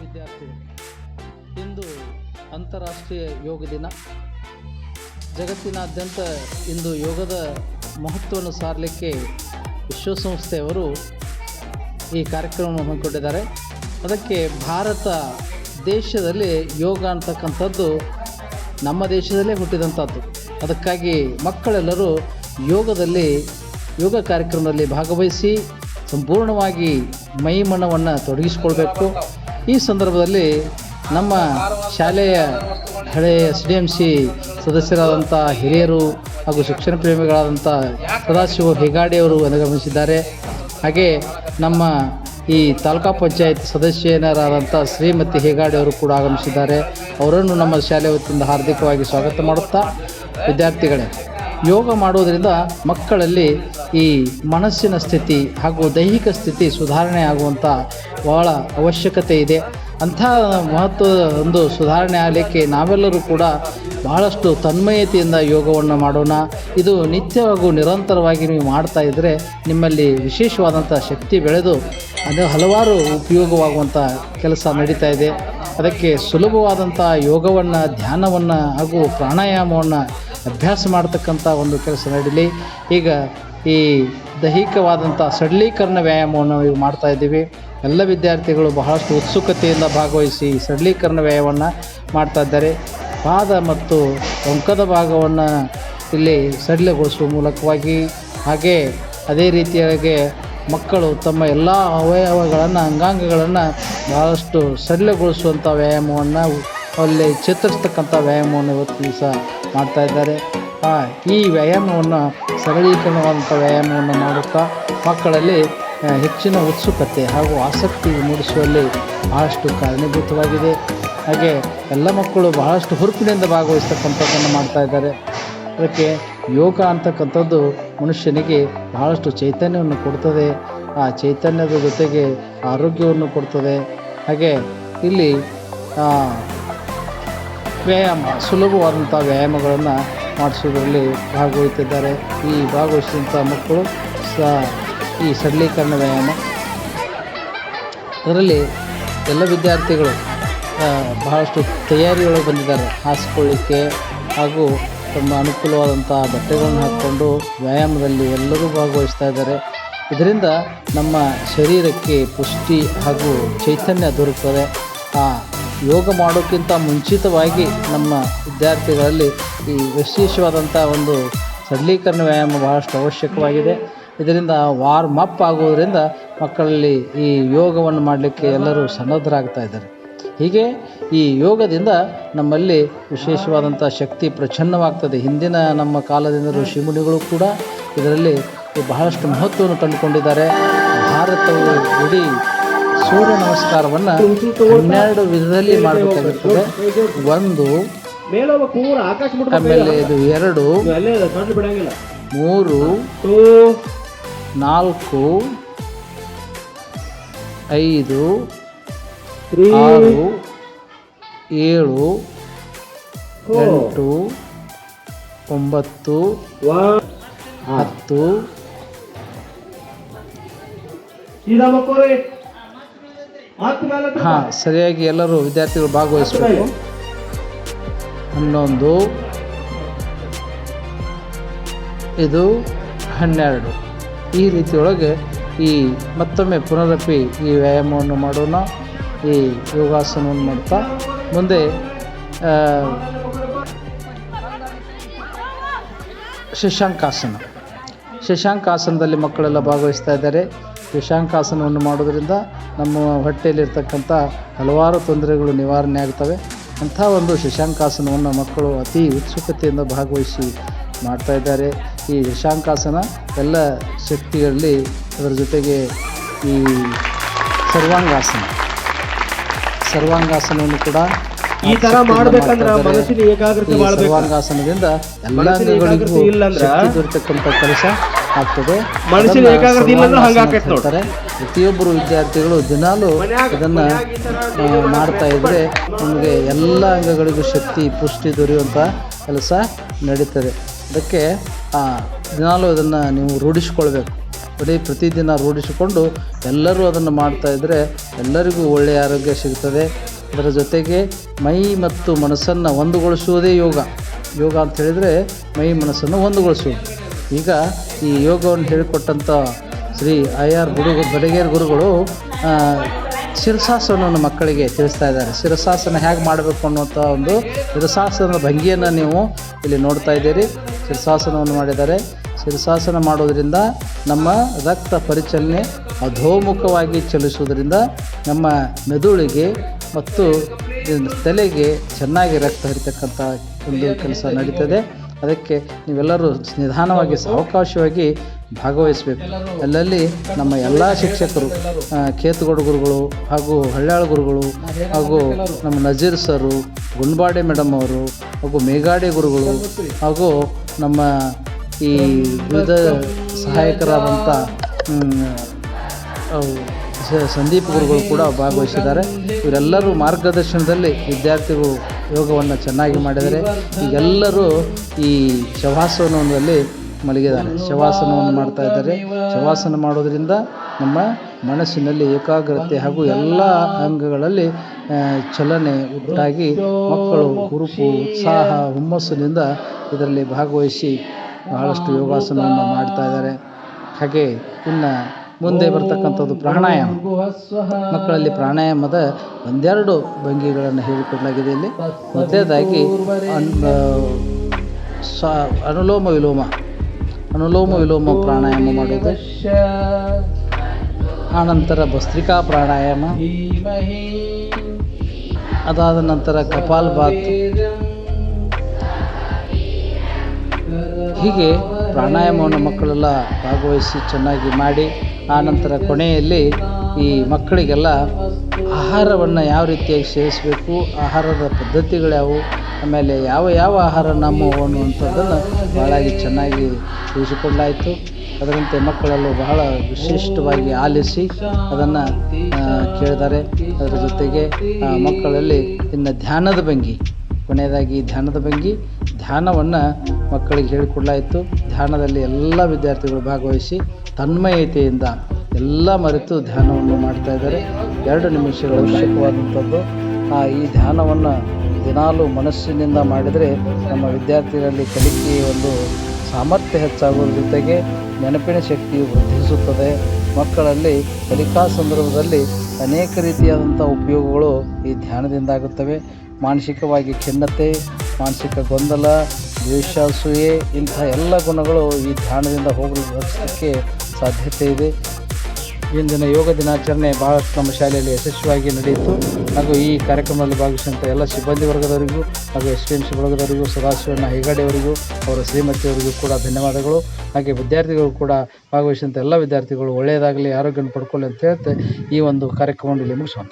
ವಿದ್ಯಾರ್ಥಿಗಳು ಇಂದು ಅಂತಾರಾಷ್ಟ್ರೀಯ ಯೋಗ ದಿನ. ಜಗತ್ತಿನಾದ್ಯಂತ ಇಂದು ಯೋಗದ ಮಹತ್ವವನ್ನು ಸಾರಲಿಕ್ಕೆ ವಿಶ್ವಸಂಸ್ಥೆಯವರು ಈ ಕಾರ್ಯಕ್ರಮವನ್ನು ಹಮ್ಮಿಕೊಂಡಿದ್ದಾರೆ. ಅದಕ್ಕೆ ಭಾರತ ದೇಶದಲ್ಲಿ ಯೋಗ ಅಂತಕ್ಕಂಥದ್ದು ನಮ್ಮ ದೇಶದಲ್ಲೇ ಹುಟ್ಟಿದಂಥದ್ದು. ಅದಕ್ಕಾಗಿ ಮಕ್ಕಳೆಲ್ಲರೂ ಯೋಗದಲ್ಲಿ, ಯೋಗ ಕಾರ್ಯಕ್ರಮದಲ್ಲಿ ಭಾಗವಹಿಸಿ ಸಂಪೂರ್ಣವಾಗಿ ಮೈಮನವನ್ನು ತೊಡಗಿಸಿಕೊಳ್ಬೇಕು. ಈ ಸಂದರ್ಭದಲ್ಲಿ ನಮ್ಮ ಶಾಲೆಯ ಹಳೆಯ ಎಸ್ ಡಿ ಎಂ ಸಿ ಸದಸ್ಯರಾದಂಥ ಹಿರಿಯರು ಹಾಗೂ ಶಿಕ್ಷಣ ಪ್ರೇಮಿಗಳಾದಂಥ ಸದಾಶಿವ ಹೆಗಾಡಿಯವರು ಅನುಗಮಿಸಿದ್ದಾರೆ ಹಾಗೆ ನಮ್ಮ ಈ ತಾಲೂಕಾ ಪಂಚಾಯತ್ ಸದಸ್ಯನರಾದಂಥ ಶ್ರೀಮತಿ ಹೇಗಾಡಿ ಅವರು ಕೂಡ ಆಗಮಿಸಿದ್ದಾರೆ. ಅವರನ್ನು ನಮ್ಮ ಶಾಲೆ ವತಿಯಿಂದ ಹಾರ್ದಿಕವಾಗಿ ಸ್ವಾಗತ ಮಾಡುತ್ತಾ ವಿದ್ಯಾರ್ಥಿಗಳೇ, ಯೋಗ ಮಾಡುವುದರಿಂದ ಮಕ್ಕಳಲ್ಲಿ ಈ ಮನಸ್ಸಿನ ಸ್ಥಿತಿ ಹಾಗೂ ದೈಹಿಕ ಸ್ಥಿತಿ ಸುಧಾರಣೆ ಆಗುವಂಥ ಬಹಳ ಅವಶ್ಯಕತೆ ಇದೆ. ಅಂಥ ಮಹತ್ವದ ಒಂದು ಸುಧಾರಣೆ ಆಗಲಿಕ್ಕೆ ನಾವೆಲ್ಲರೂ ಕೂಡ ಬಹಳಷ್ಟು ತನ್ಮಯತೆಯಿಂದ ಯೋಗವನ್ನು ಮಾಡೋಣ. ಇದು ನಿತ್ಯ ಹಾಗೂ ನಿರಂತರವಾಗಿ ನೀವು ಮಾಡ್ತಾ ಇದ್ದರೆ ನಿಮ್ಮಲ್ಲಿ ವಿಶೇಷವಾದಂಥ ಶಕ್ತಿ ಬೆಳೆದು ಅದು ಹಲವಾರು ಉಪಯೋಗವಾಗುವಂಥ ಕೆಲಸ ನಡೀತಾ ಇದೆ. ಅದಕ್ಕೆ ಸುಲಭವಾದಂಥ ಯೋಗವನ್ನು, ಧ್ಯಾನವನ್ನು ಹಾಗೂ ಪ್ರಾಣಾಯಾಮವನ್ನು ಅಭ್ಯಾಸ ಮಾಡ್ತಕ್ಕಂಥ ಒಂದು ಕೆಲಸ ನಡೀಲಿ. ಈಗ ಈ ದೈಹಿಕವಾದಂಥ ಸಡಲೀಕರಣ ವ್ಯಾಯಾಮವನ್ನು ಈಗ ಮಾಡ್ತಾ ಇದ್ದೀವಿ. ಎಲ್ಲ ವಿದ್ಯಾರ್ಥಿಗಳು ಬಹಳಷ್ಟು ಉತ್ಸುಕತೆಯಿಂದ ಭಾಗವಹಿಸಿ ಸಡಲೀಕರಣ ವ್ಯಯವನ್ನು ಮಾಡ್ತಾ ಇದ್ದಾರೆ. ಪಾದ ಮತ್ತು ಟೊಂಕದ ಭಾಗವನ್ನು ಇಲ್ಲಿ ಸಡಿಲಗೊಳಿಸುವ ಮೂಲಕವಾಗಿ ಹಾಗೆ ಅದೇ ರೀತಿಯಾಗಿ ಮಕ್ಕಳು ತಮ್ಮ ಎಲ್ಲ ಅವಯವಗಳನ್ನು ಅಂಗಾಂಗಗಳನ್ನು ಬಹಳಷ್ಟು ಸಡಿಲಗೊಳಿಸುವಂಥ ವ್ಯಾಯಾಮವನ್ನು ಅಲ್ಲಿ ಚಿತ್ರಿಸ್ತಕ್ಕಂಥ ವ್ಯಾಯಾಮವನ್ನು ಇವತ್ತು ದಿವಸ ಮಾಡ್ತಾ ಇದ್ದಾರೆ. ಆ, ಈ ವ್ಯಾಯಾಮವನ್ನು ಸರಳೀಕರಣವಾದಂಥ ವ್ಯಾಯಾಮವನ್ನು ಮಾಡುತ್ತಾ ಮಕ್ಕಳಲ್ಲಿ ಹೆಚ್ಚಿನ ಉತ್ಸುಕತೆ ಹಾಗೂ ಆಸಕ್ತಿ ಮೂಡಿಸುವಲ್ಲಿ ಬಹಳಷ್ಟು ಕಾರಣೀಭೂತವಾಗಿದೆ. ಹಾಗೆ ಎಲ್ಲ ಮಕ್ಕಳು ಬಹಳಷ್ಟು ಹುರುಪಿನಿಂದ ಭಾಗವಹಿಸ್ತಕ್ಕಂಥದ್ದನ್ನು ಮಾಡ್ತಾ ಇದ್ದಾರೆ. ಅದಕ್ಕೆ ಯೋಗ ಅಂತಕ್ಕಂಥದ್ದು ಮನುಷ್ಯನಿಗೆ ಬಹಳಷ್ಟು ಚೈತನ್ಯವನ್ನು ಕೊಡ್ತದೆ. ಆ ಚೈತನ್ಯದ ಜೊತೆಗೆ ಆರೋಗ್ಯವನ್ನು ಕೊಡ್ತದೆ. ಹಾಗೆ ಇಲ್ಲಿ ವ್ಯಾಯಾಮ, ಸುಲಭವಾದಂಥ ವ್ಯಾಯಾಮಗಳನ್ನು ಮಾಡಿಸೋದ್ರಲ್ಲಿ ಭಾಗವಹಿಸಿದ್ದಾರೆ. ಈ ಭಾಗವಹಿಸಿದಂಥ ಮಕ್ಕಳು ಸ ಈ ಸಡಲೀಕರಣ ವ್ಯಾಯಾಮ ಅದರಲ್ಲಿ ಎಲ್ಲ ವಿದ್ಯಾರ್ಥಿಗಳು ಬಹಳಷ್ಟು ತಯಾರಿಗಳು ಬಂದಿದ್ದಾರೆ. ಹಾಸಿಕೊಳ್ಳಿಕ್ಕೆ ಹಾಗೂ ತಮ್ಮ ಅನುಕೂಲವಾದಂಥ ಬಟ್ಟೆಗಳನ್ನು ಹಾಕ್ಕೊಂಡು ವ್ಯಾಯಾಮದಲ್ಲಿ ಎಲ್ಲರೂ ಭಾಗವಹಿಸ್ತಾ ಇದ್ದಾರೆ. ಇದರಿಂದ ನಮ್ಮ ಶರೀರಕ್ಕೆ ಪುಷ್ಟಿ ಹಾಗೂ ಚೈತನ್ಯ ದೊರಕುತ್ತದೆ. ಆ, ಯೋಗ ಮಾಡೋಕ್ಕಿಂತ ಮುಂಚಿತವಾಗಿ ನಮ್ಮ ವಿದ್ಯಾರ್ಥಿಗಳಲ್ಲಿ ಈ ವಿಶೇಷವಾದಂಥ ಒಂದು ಸಡಲೀಕರಣ ವ್ಯಾಯಾಮ ಬಹಳಷ್ಟು ಅವಶ್ಯಕವಾಗಿದೆ. ಇದರಿಂದ ವಾರ್ಮ್ ಅಪ್ ಆಗುವುದರಿಂದ ಮಕ್ಕಳಲ್ಲಿ ಈ ಯೋಗವನ್ನು ಮಾಡಲಿಕ್ಕೆ ಎಲ್ಲರೂ ಸನ್ನದ್ಧರಾಗ್ತಾ ಇದ್ದಾರೆ. ಹೀಗೆ ಈ ಯೋಗದಿಂದ ನಮ್ಮಲ್ಲಿ ವಿಶೇಷವಾದಂಥ ಶಕ್ತಿ ಪ್ರಚನ್ನವಾಗ್ತದೆ. ಹಿಂದಿನ ನಮ್ಮ ಕಾಲದಿಂದ ಋಷಿಮುನಿಗಳು ಕೂಡ ಇದರಲ್ಲಿ ಬಹಳಷ್ಟು ಮಹತ್ವವನ್ನು ಕಂಡುಕೊಂಡಿದ್ದಾರೆ ಭಾರತವು ಇಡೀ ಸೂರ್ಯ ನಮಸ್ಕಾರವನ್ನು ಹನ್ನೆರಡು ವಿಧದಲ್ಲಿ ಮಾಡಬೇಕಾಗುತ್ತದೆ ಒಂದು ಆಮೇಲೆ ಇದು ಎರಡು ಮೂರು ನಾಲ್ಕು ಐದು ಆರು ಏಳು ಎಂಟು ಒಂಬತ್ತು ಹತ್ತು. ಹಾಂ ಸರಿಯಾಗಿ ಎಲ್ಲರೂ ವಿದ್ಯಾರ್ಥಿಗಳು ಭಾಗವಹಿಸಬೇಕು. ಹನ್ನೊಂದು ಇದು ಹನ್ನೆರಡು. ಈ ರೀತಿಯೊಳಗೆ ಈ ಮತ್ತೊಮ್ಮೆ ಪುನರಪಿ ಈ ವ್ಯಾಯಾಮವನ್ನು ಮಾಡೋಣ, ಈ ಯೋಗಾಸನವನ್ನು ಮಾಡ್ತಾ. ಮುಂದೆ ಶಶಾಂಕಾಸನ. ಶಶಾಂಕಾಸನದಲ್ಲಿ ಮಕ್ಕಳೆಲ್ಲ ಭಾಗವಹಿಸ್ತಾ ಇದ್ದಾರೆ. ಶಶಾಂಕಾಸನವನ್ನು ಮಾಡೋದರಿಂದ ನಮ್ಮ ಹೊಟ್ಟೆಯಲ್ಲಿರ್ತಕ್ಕಂಥ ಹಲವಾರು ತೊಂದರೆಗಳು ನಿವಾರಣೆ ಆಗ್ತವೆ. ಅಂಥ ಒಂದು ಶಶಾಂಕಾಸನವನ್ನು ಮಕ್ಕಳು ಅತಿ ಉತ್ಸುಕತೆಯಿಂದ ಭಾಗವಹಿಸಿ ಮಾಡ್ತಾ ಇದ್ದಾರೆ. ಈ ಶಾಂಕಾಸನ ಎಲ್ಲ ಶಕ್ತಿಗಳಲ್ಲಿ ಅದರ ಜೊತೆಗೆ ಈ ಸರ್ವಾಂಗಾಸನ. ಸರ್ವಾಂಗಾಸನವನ್ನು ಕೂಡ ಈ ತರ ಮಾಡ್ಬೇಕಂದ್ರೆ ಮನಸ್ಸಿನ ಏಕಾಗ್ರತೆ ಸರ್ವಾಂಗಾಸನದಿಂದ ಎಲ್ಲ ಅಂಗಗಳಿಗೂ ಶಕ್ತಿ ದೊರೆತಕ್ಕಂಥ ಕೆಲಸ ಆಗ್ತದೆ. ಮನಸ್ಸಿನ ಏಕಾಗ್ರತೆ. ಪ್ರತಿಯೊಬ್ಬರು ವಿದ್ಯಾರ್ಥಿಗಳು ದಿನಾಲೂ ಇದನ್ನ ಮಾಡ್ತಾ ಇದ್ರೆ ನಮಗೆ ಎಲ್ಲ ಅಂಗಗಳಿಗೂ ಶಕ್ತಿ ಪುಷ್ಟಿ ದೊರೆಯುವಂಥ ಕೆಲಸ ನಡೀತದೆ. ಅದಕ್ಕೆ ದಿನಾಲೂ ಅದನ್ನು ನೀವು ರೂಢಿಸ್ಕೊಳ್ಬೇಕು. ಬರೀ ಪ್ರತಿದಿನ ರೂಢಿಸಿಕೊಂಡು ಎಲ್ಲರೂ ಅದನ್ನು ಮಾಡ್ತಾ ಇದ್ದರೆ ಎಲ್ಲರಿಗೂ ಒಳ್ಳೆಯ ಆರೋಗ್ಯ ಸಿಗ್ತದೆ. ಅದರ ಜೊತೆಗೆ ಮೈ ಮತ್ತು ಮನಸ್ಸನ್ನು ಒಂದುಗೊಳಿಸುವುದೇ ಯೋಗ. ಯೋಗ ಅಂತ ಹೇಳಿದರೆ ಮೈ ಮನಸ್ಸನ್ನು ಒಂದುಗೊಳಿಸುವುದು. ಈಗ ಈ ಯೋಗವನ್ನು ಹೇಳಿಕೊಟ್ಟಂಥ ಶ್ರೀ ಐ ಆರ್ ಗುರು, ಬಡಗೇರ್ ಗುರುಗಳು ಶಿರಸಾಸನವನ್ನು ಮಕ್ಕಳಿಗೆ ತಿಳಿಸ್ತಾ ಇದ್ದಾರೆ. ಶಿರಸಾಸನ ಹೇಗೆ ಮಾಡಬೇಕು ಅನ್ನುವಂಥ ಒಂದು ಶಿರಸಾಸನದ ಭಂಗಿಯನ್ನು ನೀವು ಇಲ್ಲಿ ನೋಡ್ತಾ ಇದ್ದೀರಿ. ಶಿರಸಾಸನವನ್ನು ಮಾಡಿದ್ದಾರೆ. ಶಿರಸಾಸನ ಮಾಡೋದರಿಂದ ನಮ್ಮ ರಕ್ತ ಪರಿಚಲನೆ ಅಧೋಮುಖವಾಗಿ ಚಲಿಸುವುದರಿಂದ ನಮ್ಮ ಮೆದುಳಿಗೆ ಮತ್ತು ತಲೆಗೆ ಚೆನ್ನಾಗಿ ರಕ್ತ ಹರಿತಕ್ಕಂಥ ಒಂದು ಕೆಲಸ ನಡೀತದೆ. ಅದಕ್ಕೆ ನೀವೆಲ್ಲರೂ ನಿಧಾನವಾಗಿ, ಸಾವಕಾಶವಾಗಿ ಭಾಗವಹಿಸಬೇಕು. ಅಲ್ಲಲ್ಲಿ ನಮ್ಮ ಎಲ್ಲ ಶಿಕ್ಷಕರು ಕೇತುಗೌಡ ಗುರುಗಳು ಹಾಗೂ ಹಳ್ಯಾಳ ಗುರುಗಳು ಹಾಗೂ ನಮ್ಮ ನಜೀರ್ ಸರು, ಗುಂಡ್ಬಾಡೆ ಮೇಡಮ್ ಅವರು ಹಾಗೂ ಮೇಘಾಡೆ ಗುರುಗಳು ಹಾಗೂ ನಮ್ಮ ಈ ವಿವಿಧ ಸಹಾಯಕರಾದಂಥ ಸಂದೀಪ್ ಗುರುಗಳು ಕೂಡ ಭಾಗವಹಿಸಿದ್ದಾರೆ. ಇವರೆಲ್ಲರೂ ಮಾರ್ಗದರ್ಶನದಲ್ಲಿ ವಿದ್ಯಾರ್ಥಿಗಳು ಯೋಗವನ್ನು ಚೆನ್ನಾಗಿ ಮಾಡಿದರೆ ಈಗೆಲ್ಲರೂ ಈ ಶವಾಸನದಲ್ಲಿ ಮಲಗಿದ್ದಾರೆ ಶವಾಸನವನ್ನು ಮಾಡ್ತಾ ಇದ್ದಾರೆ. ಶವಾಸನ ಮಾಡೋದರಿಂದ ನಮ್ಮ ಮನಸ್ಸಿನಲ್ಲಿ ಏಕಾಗ್ರತೆ ಹಾಗೂ ಎಲ್ಲ ಅಂಗಗಳಲ್ಲಿ ಚಲನೆ ಉಂಟಾಗಿ ಮಕ್ಕಳು ಹುರುಪು, ಉತ್ಸಾಹ, ಹುಮ್ಮಸ್ಸಿನಿಂದ ಇದರಲ್ಲಿ ಭಾಗವಹಿಸಿ ಬಹಳಷ್ಟು ಯೋಗಾಸನವನ್ನು ಮಾಡ್ತಾ ಇದ್ದಾರೆ. ಹಾಗೆ ಇನ್ನು ಮುಂದೆ ಬರ್ತಕ್ಕಂಥದ್ದು ಪ್ರಾಣಾಯಾಮ. ಮಕ್ಕಳಲ್ಲಿ ಪ್ರಾಣಾಯಾಮದ ಒಂದೆರಡು ಭಂಗಿಗಳನ್ನು ಹೇಳಿಕೊಡಲಾಗಿದೆ ಇಲ್ಲಿ. ಸ, ಅನುಲೋಮ ವಿಲೋಮ. ಅನುಲೋಮ ವಿಲೋಮ ಪ್ರಾಣಾಯಾಮ ಮಾಡೋದು ಆನಂತರ ಭಸ್ತ್ರಿಕಾ ಪ್ರಾಣಾಯಾಮ. ಅದಾದ ನಂತರ ಕಪಾಲ್ ಬಾತ್. ಹೀಗೆ ಪ್ರಾಣಾಯಾಮವನ್ನು ಮಕ್ಕಳೆಲ್ಲ ಭಾಗವಹಿಸಿ ಚೆನ್ನಾಗಿ ಮಾಡಿ ಆನಂತರ ನಂತರ ಕೊನೆಯಲ್ಲಿ ಈ ಮಕ್ಕಳಿಗೆಲ್ಲ ಆಹಾರವನ್ನು ಯಾವ ರೀತಿಯಾಗಿ ಸೇವಿಸಬೇಕು, ಆಹಾರದ ಪದ್ಧತಿಗಳ್ಯಾವು ಆಮೇಲೆ ಯಾವ ಯಾವ ಆಹಾರ ನಮ್ಮ ಅನ್ನುವಂಥದ್ದನ್ನು ಬಹಳ ಚೆನ್ನಾಗಿ ತಿಳಿಸಿಕೊಡಲಾಯಿತು ಅದರಂತೆ ಮಕ್ಕಳಲ್ಲೂ ಬಹಳ ವಿಶಿಷ್ಟವಾಗಿ ಆಲಿಸಿ ಅದನ್ನು ಕೇಳಿದ್ದಾರೆ. ಅದರ ಜೊತೆಗೆ ಮಕ್ಕಳಲ್ಲಿ ಇನ್ನು ಧ್ಯಾನದ ಭಂಗಿ, ಕೊನೆಯದಾಗಿ ಧ್ಯಾನದ ಭಂಗಿ, ಧ್ಯಾನವನ್ನು ಮಕ್ಕಳಿಗೆ ಹೇಳಿಕೊಡಲಾಯಿತು. ಧ್ಯಾನದಲ್ಲಿ ಎಲ್ಲ ವಿದ್ಯಾರ್ಥಿಗಳು ಭಾಗವಹಿಸಿ ತನ್ಮಯತೆಯಿಂದ ಎಲ್ಲ ಮರೆತು ಧ್ಯಾನವನ್ನು ಮಾಡ್ತಾ ಇದ್ದಾರೆ. ಎರಡು ನಿಮಿಷಗಳ ಅವಶ್ಯಕವಾದಂಥದ್ದು. ಆ ಈ ಧ್ಯಾನವನ್ನು ದಿನಾಲೂ ಮನಸ್ಸಿನಿಂದ ಮಾಡಿದರೆ ನಮ್ಮ ವಿದ್ಯಾರ್ಥಿಗಳಲ್ಲಿ ಕಲಿಕೆಯ ಒಂದು ಸಾಮರ್ಥ್ಯ ಹೆಚ್ಚಾಗುವ ಜೊತೆಗೆ ನೆನಪಿನ ಶಕ್ತಿಯು ವೃದ್ಧಿಸುತ್ತದೆ. ಮಕ್ಕಳಲ್ಲಿ ಕಲಿಕಾ ಸಂದರ್ಭದಲ್ಲಿ ಅನೇಕ ರೀತಿಯಾದಂಥ ಉಪಯೋಗಗಳು ಈ ಧ್ಯಾನದಿಂದ ಆಗುತ್ತವೆ. ಮಾನಸಿಕವಾಗಿ ಖಿನ್ನತೆ, ಮಾನಸಿಕ ಗೊಂದಲ, ದ್ವೇಷಾಸೂಯೆ ಇಂಥ ಎಲ್ಲ ಗುಣಗಳು ಈ ಧ್ಯಾನದಿಂದ ಹೋಗಲು ಸಾಧ್ಯತೆ ಇದೆ. ಇಂದಿನ ಯೋಗ ದಿನಾಚರಣೆ ಬಹಳಷ್ಟು ನಮ್ಮ ಶಾಲೆಯಲ್ಲಿ ಯಶಸ್ವಿಯಾಗಿ ನಡೆಯಿತು. ಹಾಗೂ ಈ ಕಾರ್ಯಕ್ರಮದಲ್ಲಿ ಭಾಗವಹಿಸಿದಂಥ ಎಲ್ಲ ಸಿಬ್ಬಂದಿ ವರ್ಗದವರಿಗೂ ಹಾಗೂ ಎಸ್ ಟಿ ಎಂ ಸಿ ವರ್ಗದವರಿಗೂ, ಸದಾಶಿವಣ್ಣ ಹೆಗಡೆಯವರಿಗೂ ಅವರ ಶ್ರೀಮತಿಯವರಿಗೂ ಕೂಡ ಧನ್ಯವಾದಗಳು. ಹಾಗೆ ವಿದ್ಯಾರ್ಥಿಗಳು ಕೂಡ ಭಾಗವಹಿಸಿದಂಥ ಎಲ್ಲ ವಿದ್ಯಾರ್ಥಿಗಳು ಒಳ್ಳೆಯದಾಗಲಿ, ಆರೋಗ್ಯವನ್ನು ಪಡ್ಕೊಳ್ಳಿ ಅಂತ ಹೇಳ್ತಾ ಈ ಒಂದು ಕಾರ್ಯಕ್ರಮವನ್ನು ಇಲ್ಲಿ ಮುಗಿಸೋಣ